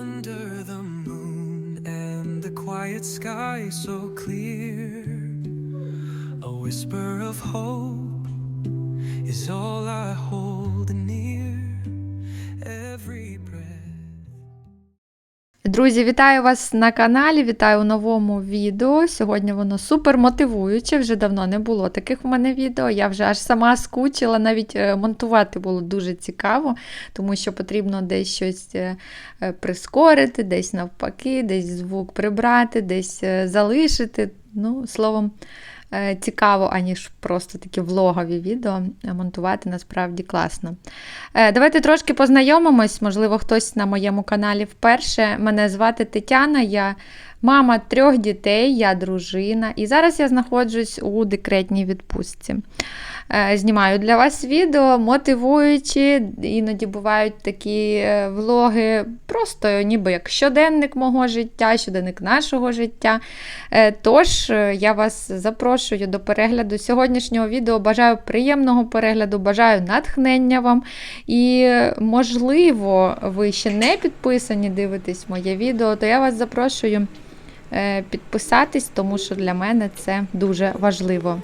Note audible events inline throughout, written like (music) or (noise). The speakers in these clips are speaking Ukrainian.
Under the moon and the quiet sky so clear, a whisper of hope is all I hold Друзі, вітаю вас на каналі, вітаю у новому відео. Сьогодні воно супер мотивуюче, вже давно не було таких в мене відео. Я вже аж сама скучила, навіть е, монтувати було дуже цікаво, тому що потрібно десь щось е, е, прискорити, десь навпаки, десь звук прибрати, десь залишити. Ну, словом, цікаво, аніж просто такі влогові відео е, монтувати насправді класно. Е, Давайте трошки познайомимось. Можливо, хтось на моєму каналі вперше. Мене звати Тетяна, я мама трьох дітей, я дружина. І зараз я знаходжусь у декретній відпустці. Е, Знімаю для вас відео, мотивуючи, іноді бувають такі е, влоги, просто ніби як щоденник мого життя, щоденник нашого життя. Е, Тож я вас запрошую до перегляду сьогоднішнього відео. Бажаю приємного перегляду, бажаю натхнення вам. І, можливо, ви ще не підписані, дивитесь моє відео, то я вас запрошую підписатись, тому що для мене це дуже важливо.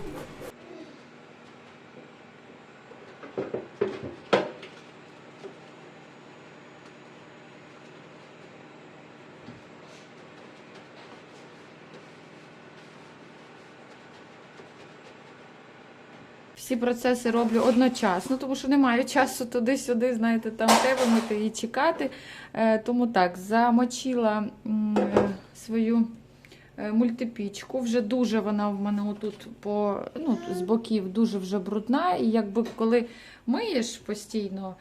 Всі процеси роблю одночасно, тому що немає часу туди-сюди, знаєте, там те вимити і чекати. Е, Тому так, замочила е, свою е, мультипічку. Вже дуже вона в мене отут по, ну, з боків дуже вже брудна. І якби коли миєш постійно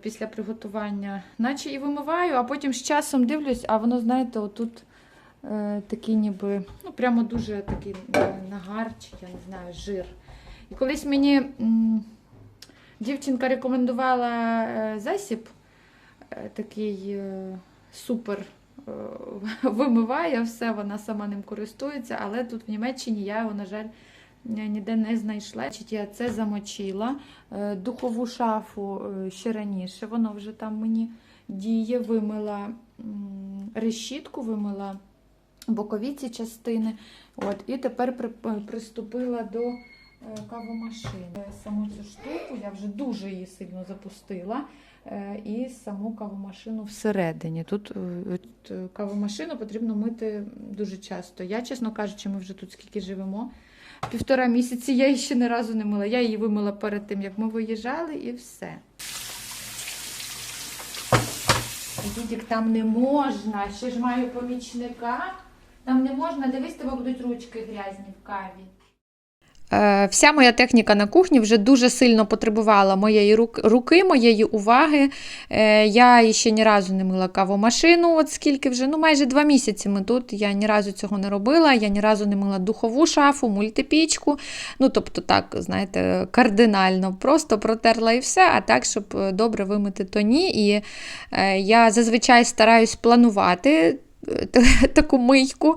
після приготування, наче і вимиваю, а потім з часом дивлюсь, а воно, знаєте, отут. Такий ніби, ну прямо дуже такий нагар, чи я не знаю, жир. І колись мені дівчинка рекомендувала е, засіб, е, такий е, супер (laughs) вимиває все, вона сама ним користується, але тут в Німеччині я його, на жаль, ніде не знайшла. Я це замочила. Духову шафу ще раніше, воно вже там мені діє, вимила решітку, вимила бокові ці частини. От, і тепер приступила до кавомашини. Е, Саму цю штуку я вже дуже її сильно запустила. е, І саму кавомашину всередині. Тут е, е, кавомашину потрібно мити дуже часто. Я, чесно кажучи, ми вже тут скільки живемо. Півтора місяці я її ще ні разу не мила. Я її вимила перед тим, як ми виїжджали, і все. Дідік, там не можна, ще ж маю помічника. Там не можна, дивись, тебе будуть ручки грязні в каві. Е, Вся моя техніка на кухні вже дуже сильно потребувала моєї руки, моєї уваги. Е, Я ще ні разу не мила кавомашину, от скільки вже, ну майже два місяці ми тут. Я ні разу цього не робила, я ні разу не мила духову шафу, мультипічку. Ну, тобто, так, знаєте, кардинально. Просто протерла і все, а так, щоб е, добре вимити, то ні. І я зазвичай стараюсь планувати (laughs) таку мийку.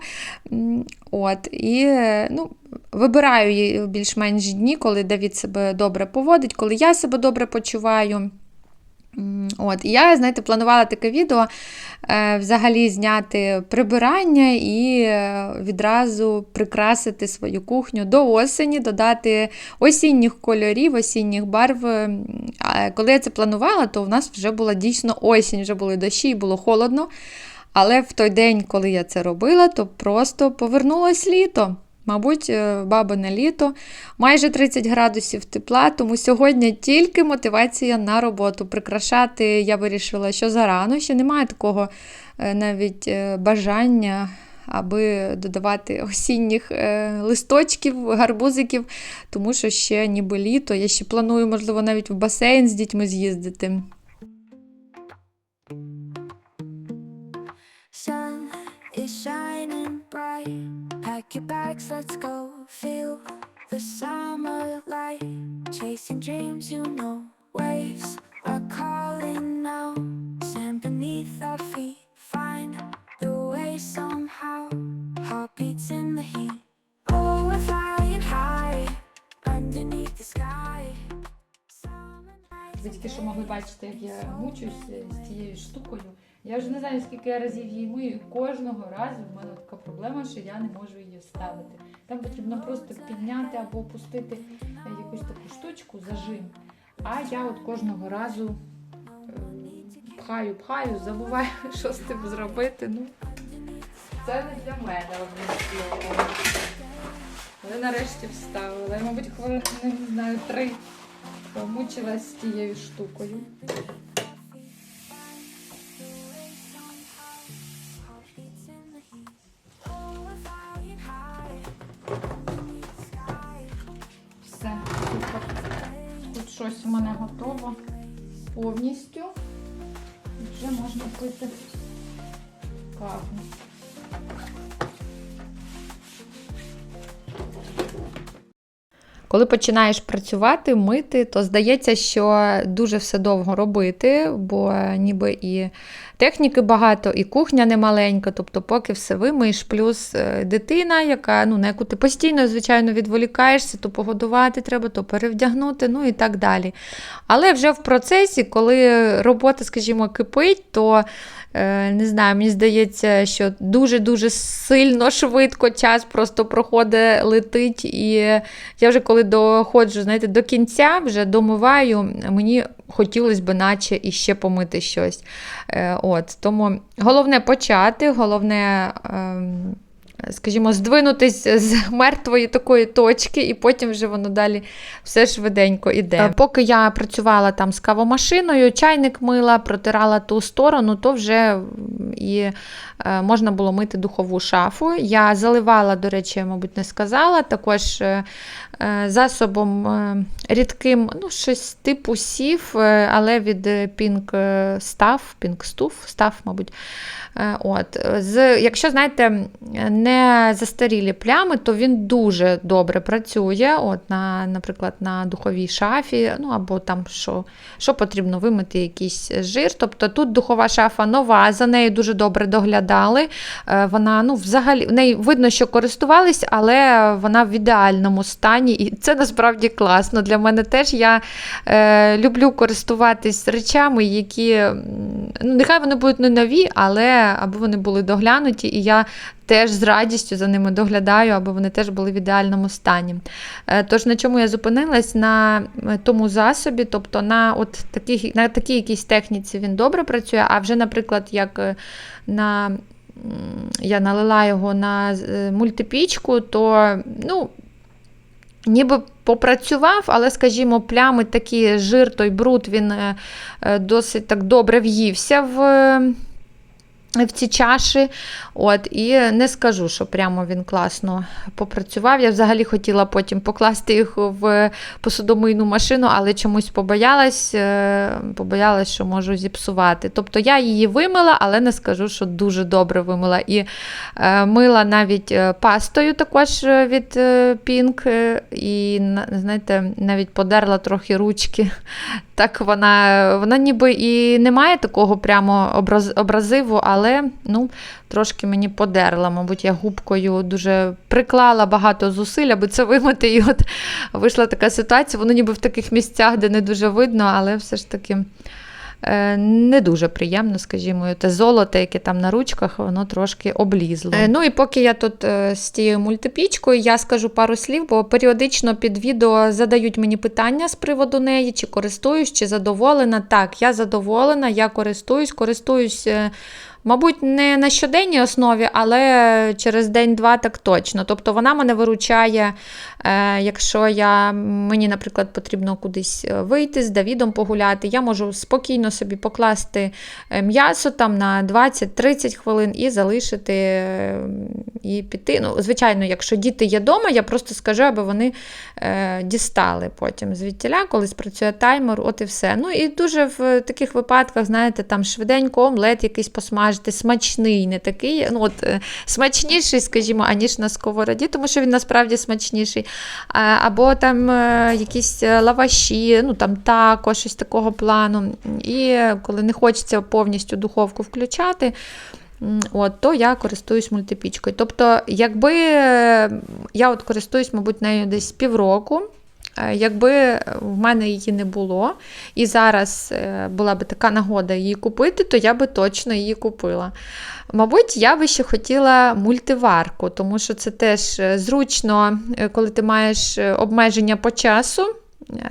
От, і ну, вибираю більш-менш дні, коли Давід себе добре поводить, коли я себе добре почуваю. От, і я, знаєте, планувала таке відео е, взагалі зняти прибирання і е, відразу прикрасити свою кухню до осені, додати осінніх кольорів, осінніх барв. А коли я це планувала, то в нас вже була дійсно осінь, вже були дощі і було холодно. Але в той день, коли я це робила, то просто повернулось літо. Мабуть, е, бабине літо, майже 30 градусів тепла, тому сьогодні тільки мотивація на роботу. Прикрашати я вирішила, що зарано, ще немає такого е, навіть е, бажання, аби додавати осінніх листочків, гарбузиків, тому що ще ніби літо. Я ще планую, можливо, навіть в басейн з дітьми з'їздити. Your bags, let's go. Feel the summer light. Chasing dreams, you know. Waves are calling now. Sand beneath our feet. Find the way somehow. Heartbeats in the heat. Oh, we're flying high underneath the sky. Тільки що могли бачити, як я мучусь з цією штукою. Я вже не знаю, скільки я разів її мию, кожного разу в мене така проблема, що я не можу її вставити. Там потрібно просто підняти або опустити е, якусь таку штучку, зажим. А я от кожного разу е, пхаю, пхаю, забуваю, (laughs) що з тим зробити. Ну, це не для мене словом. Але нарешті вставила. Мабуть, хвилин, не знаю, три помучилась з тією штукою. Все. Тут щось у мене готово повністю. Вже можна пити каву. Коли починаєш працювати, мити, то здається, що дуже все довго робити, бо ніби і техніки багато, і кухня немаленька, тобто поки все вимиєш, плюс е, дитина, яка, ну, на яку ти постійно, звичайно, відволікаєшся, то погодувати треба, то перевдягнути, ну і так далі. Але вже в процесі, коли робота, скажімо, кипить, то Е, Не знаю, мені здається, що дуже-дуже сильно швидко час просто проходить, летить. І я вже коли доходжу знаєте, до кінця, вже домиваю, мені хотілося б наче іще помити щось. Е, От, Тому головне почати, головне. ем, Скажімо, здвинутись з мертвої такої точки, і потім вже воно далі все швиденько іде. Поки я працювала там з кавомашиною, чайник мила, протирала ту сторону, то вже і е, можна було мити духову шафу. Я заливала, до речі, мабуть, не сказала, також е, е, засобом е, рідким, ну, щось типу сів, е, але від е, Pink е, Stuff, Pink Stuff, Stuff, мабуть. Е, От. З, якщо, знаєте, не застарілі плями, то він дуже добре працює. От, на, Наприклад, на духовій шафі, ну або там що, що потрібно вимити якийсь жир. Тобто тут духова шафа нова, за нею дуже добре доглядали. Е, Вона ну, взагалі в неї видно, що користувались, але вона в ідеальному стані. І це насправді класно. Для мене теж я е, люблю користуватись речами, які ну, нехай вони будуть не нові, але аби вони були доглянуті, і я теж з радістю за ними доглядаю, аби вони теж були в ідеальному стані. Е, Тож на чому я зупинилась? На е, тому засобі, тобто на от таких, на такій якійсь техніці він добре працює, а вже, наприклад, як е, на. Я налила його на е, мультипічку, то ну, ніби попрацював, але, скажімо, плями такі жир, той бруд, він е, е, досить так добре в'ївся в. В ці чаші, от, і не скажу, що прямо він класно попрацював. Я взагалі хотіла потім покласти їх в посудомийну машину, але чомусь побоялась, е, побоялась, що можу зіпсувати. Тобто я її вимила, але не скажу, що дуже добре вимила. І е, мила навіть е, пастою також від Pink, і знаєте, навіть подерла трохи ручки. (laughs) Так вона, вона ніби і не має такого прямо образ, образиву, але ну, трошки мені подерла. Мабуть, я губкою дуже приклала багато зусиль, аби це вимити. І от вийшла така ситуація. Воно ніби в таких місцях, де не дуже видно, але все ж таки. е, Не дуже приємно, скажімо, те золото, яке там на ручках, воно трошки облізло. Е, Ну і поки я тут е, з тією мультипічкою, я скажу пару слів, бо періодично під відео задають мені питання з приводу неї, чи користуюсь, чи задоволена. Так, я задоволена, я користуюсь, користуюсь. Мабуть, не на щоденній основі, але через день-два так точно. Тобто вона мене виручає, е, якщо я, мені, наприклад, потрібно кудись е, вийти з Давідом погуляти, я можу спокійно собі покласти е, м'ясо там на 20-30 хвилин і залишити і піти. Ну, звичайно, якщо діти є вдома, я просто скажу, аби вони дістали потім звідтіля, коли спрацює таймер, от і все. Ну і дуже в таких випадках, знаєте, там швиденько омлет якийсь посмажити, смачний, не такий, ну от е, смачніший, скажімо, аніж на сковороді, тому що він насправді смачніший. Або там е, якісь е, лаваші, ну там тако, щось такого плану. І коли не хочеться повністю духовку включати. От, то я користуюсь мультипічкою. Тобто, якби я от користуюсь, мабуть, нею десь півроку, Якби в мене її не було, і зараз е, була би така нагода її купити, то я би точно її купила. Мабуть, я би ще хотіла мультиварку, тому що це теж е, зручно, е, коли ти маєш е, обмеження по часу, е,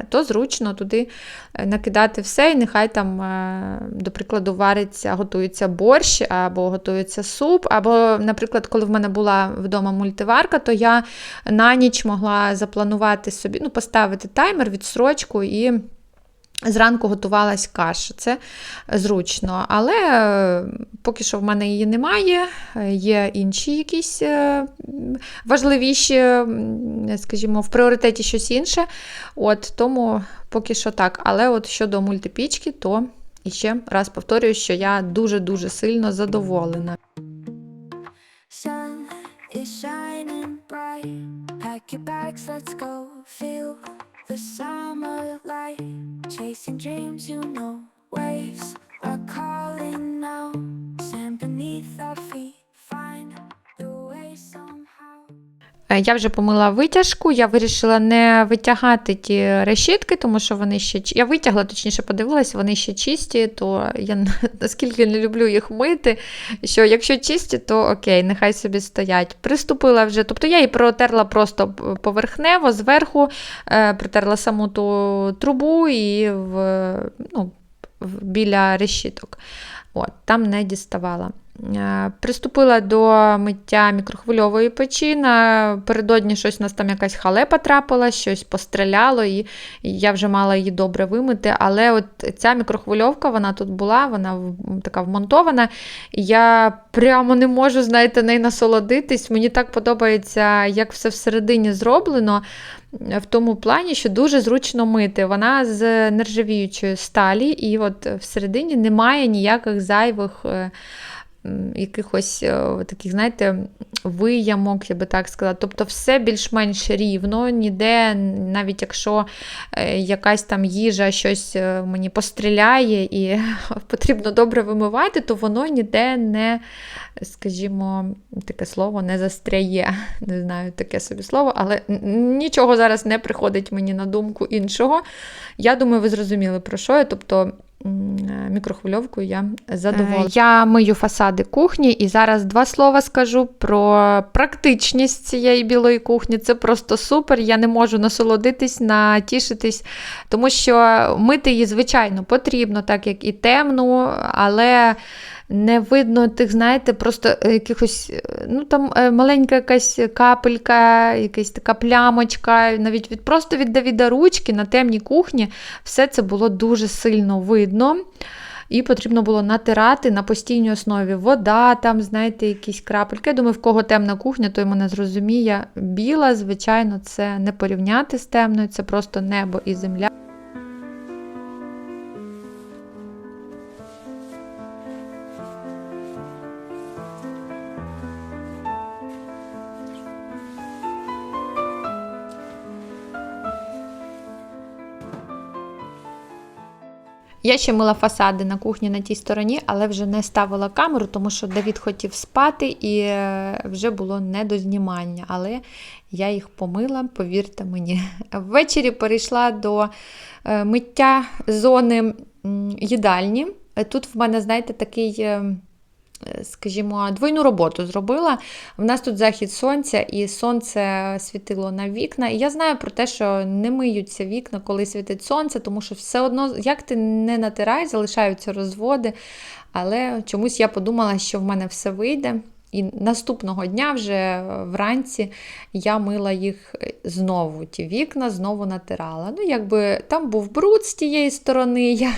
то зручно туди е, накидати все, і нехай там, е, до прикладу, вариться, готується борщ, або готується суп. Або, наприклад, коли в мене була вдома мультиварка, то я на ніч могла запланувати собі, ну, поставити таймер, відсрочку і. Зранку готувалась каша, це зручно. Але е, поки що в мене її немає. Є інші якісь е, важливіші, скажімо, в пріоритеті щось інше. От Тому поки що так. Але от щодо мультипічки, то і ще раз повторюю, що я дуже-дуже сильно задоволена. Is shining bright. Pack your bags, let's go. Feel the summer light. Chasing dreams, you know. Waves are calling now. Sand beneath our feet. Find the way somehow. Е, Я вже помила витяжку, я вирішила не витягати ті решітки, тому що вони ще я витягла, точніше подивилася, вони ще чисті, то я (laughs) наскільки не люблю їх мити, що якщо чисті, то окей, нехай собі стоять. Приступила вже, тобто я її протерла просто поверхнево, зверху, е, протерла саму ту трубу і в, ну, біля решіток. От, там не діставала. Е, Приступила до миття мікрохвильової печі. Напередодні щось у нас там якась халепа трапила, щось постріляло, і я вже мала її добре вимити. Але от ця мікрохвильовка, вона тут була, вона така вмонтована. Я прямо не можу, знаєте, нею насолодитись. Мені так подобається, як все всередині зроблено. В тому плані, що дуже зручно мити. Вона з нержавіючої сталі, і от всередині немає ніяких зайвих е, якихось е, таких, знаєте, виямок, я би так сказала. Тобто все більш-менш рівно, ніде, навіть якщо е, якась там їжа щось е, мені постріляє і (laughs) потрібно добре вимивати, то воно ніде не, скажімо, таке слово не застряє. (laughs) Не знаю таке собі слово, але нічого зараз не приходить мені на думку іншого. Я думаю, ви зрозуміли про що я. Тобто мікрохвильовкою я задоволена. Я мию фасади кухні, і зараз два слова скажу про практичність цієї білої кухні. Це просто супер. Я не можу насолодитись, натішитись, тому що мити її, звичайно, потрібно, так як і темну, але. Не видно тих, знаєте, просто е, якихось, е, ну там е, маленька якась капелька, якась така плямочка, навіть від просто від Давіда ручки на темній кухні все це було дуже сильно видно. І потрібно було натирати на постійній основі. Вода, там, знаєте, якісь крапельки. Я думаю, в кого темна кухня, той мене зрозуміє. Біла, звичайно, це не порівняти з темною, це просто небо і земля. Я ще мила фасади на кухні на тій стороні, але вже не ставила камеру, тому що Давід хотів спати і е, вже було не до знімання. Але я їх помила, повірте мені. Ввечері перейшла до е, миття зони їдальні. Е, Тут в мене, знаєте, такий. Е, Скажімо, двойну роботу зробила. В нас тут захід сонця, і сонце світило на вікна. І я знаю про те, що не миються вікна, коли світить сонце, тому що все одно, як ти не натирай, залишаються розводи. Але чомусь я подумала, що в мене все вийде. І наступного дня, вже вранці, я мила їх знову, ті вікна, знову натирала. Ну, якби там був бруд з тієї сторони, (laughs) я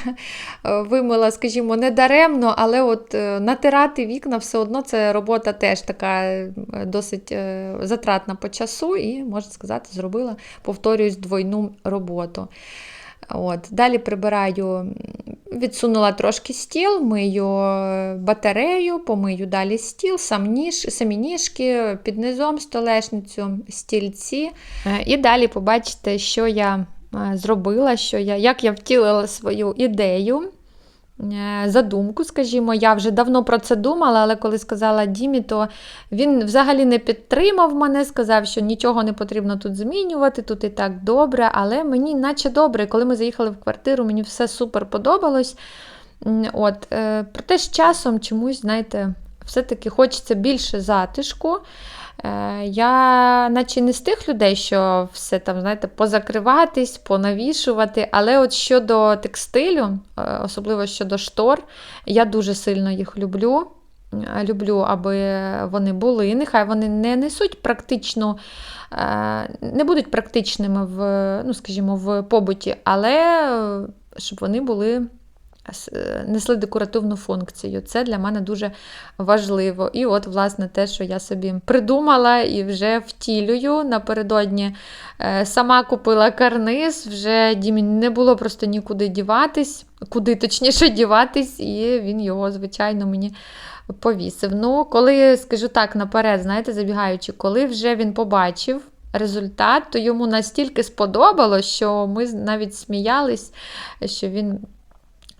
е, вимила, скажімо, не даремно, але от е, натирати вікна все одно це робота теж така е, досить затратна по часу, і, можна сказати, зробила, повторююсь, двойну роботу. От. Далі прибираю, відсунула трошки стіл, мию батарею, помию далі стіл, сам ніж, самі ніжки, під низом столешницю, стільці. Е, І далі побачите, що я е, зробила, що я, як я втілила свою ідею. Е, задумку, скажімо. Я вже давно про це думала, але коли сказала Дімі, то він взагалі не підтримав мене, сказав, що нічого не потрібно тут змінювати, тут і так добре. Але мені наче добре. Коли ми заїхали в квартиру, мені все супер подобалось. От, е, проте з часом чомусь, знаєте, все-таки хочеться більше затишку. Е, Я, наче не з тих людей, що все там, знаєте, позакриватись, понавішувати. Але от щодо текстилю, е, особливо щодо штор, я дуже сильно їх люблю. Е, Люблю, аби вони були. Нехай вони не несуть практичну, е, не будуть практичними в, ну, скажімо, в побуті, але щоб вони були несли декоративну функцію. Це для мене дуже важливо. І от, власне, те, що я собі придумала і вже втілюю. Напередодні е, сама купила карниз, вже не було просто нікуди діватись, куди точніше діватись, і він його, звичайно, мені повісив. Ну, коли, скажу так, наперед, знаєте, забігаючи, коли вже він побачив. Результат, то йому настільки сподобалось, що ми навіть сміялись, що він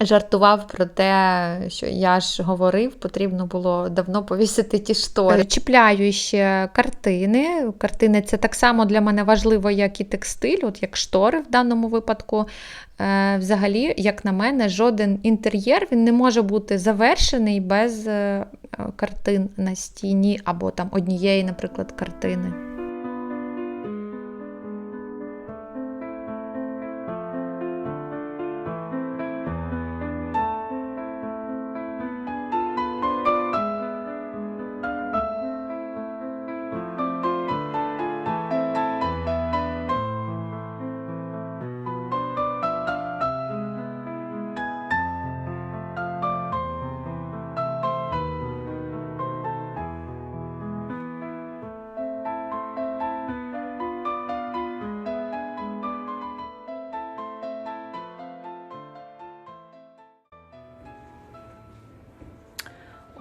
жартував про те, що я ж говорив, потрібно було давно повісити ті штори. Чіпляю ще картини. Картини це так само для мене важливо, як і текстиль, от як штори в даному випадку. Е, Взагалі, як на мене, жоден інтер'єр він не може бути завершений без е, картин на стіні або там однієї, наприклад, картини.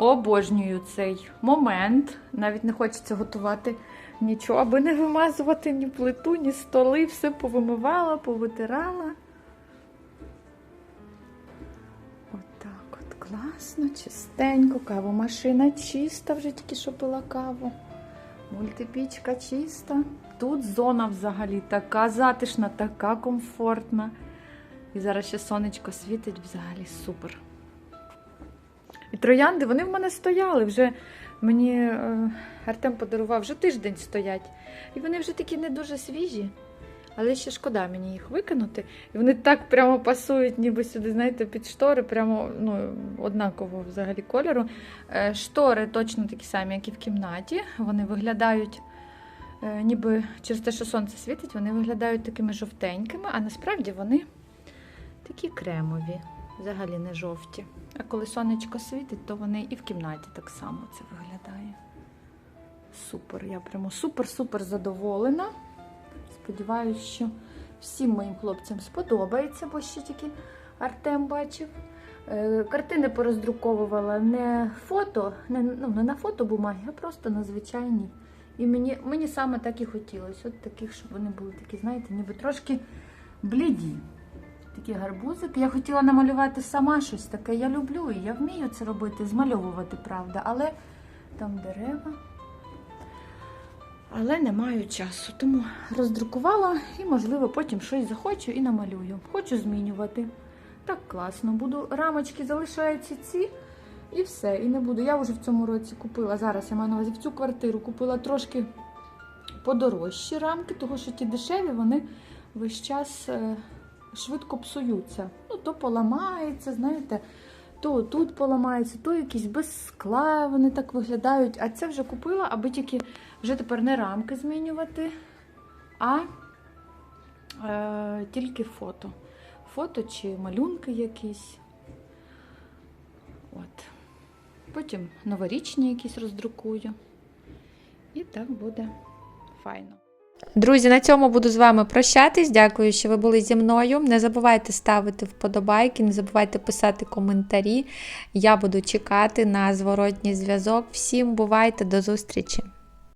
Обожнюю цей момент. Навіть не хочеться готувати нічого, аби не вимазувати ні плиту, ні столи. Все повимивала, повитирала. Отак от класно, чистенько. Кавомашина чиста, вже тільки що пила каву. Мультипічка чиста. Тут зона взагалі така затишна, така комфортна. І зараз ще сонечко світить взагалі супер. І троянди, вони в мене стояли. Вже мені е, Артем подарував, вже тиждень стоять. І вони вже такі не дуже свіжі. Але ще шкода мені їх викинути. І вони так прямо пасують, ніби сюди, знаєте, під штори, прямо ну, однаково взагалі кольору. Е, штори точно такі самі, як і в кімнаті. Вони виглядають, е, ніби через те, що сонце світить, вони виглядають такими жовтенькими, а насправді вони такі кремові, взагалі не жовті. А коли сонечко світить, то вони і в кімнаті так само це виглядає. Супер, я прямо супер-супер задоволена. Сподіваюсь, що всім моїм хлопцям сподобається, бо ще тільки Артем бачив. Е, Картини пороздруковувала не фото, не, ну, не на фотобумагі, а просто на звичайній. І мені, мені саме так і хотілося. От таких, щоб вони були такі, знаєте, ніби трошки бліді. Такі гарбузики. Я хотіла намалювати сама щось таке. Я люблю і я вмію це робити, змальовувати, правда, але там дерева. Але не маю часу, тому роздрукувала і, можливо, потім щось захочу і намалюю. Хочу змінювати. Так класно. Буду рамочки залишаються ці і все. І не буду. Я вже в цьому році купила. Зараз я маю на увазі в цю квартиру купила трошки подорожчі рамки, тому що ті дешеві, вони весь час е, швидко псуються. Ну, то поламається, знаєте, то тут поламається, то якісь без скла вони так виглядають. А це вже купила, аби тільки вже тепер не рамки змінювати, а е, тільки фото. Фото чи малюнки якісь. От. Потім новорічні якісь роздрукую. І так буде файно. Друзі, на цьому буду з вами прощатись. Дякую, що ви були зі мною. Не забувайте ставити вподобайки, не забувайте писати коментарі. Я буду чекати на зворотній зв'язок. Всім бувайте, до зустрічі!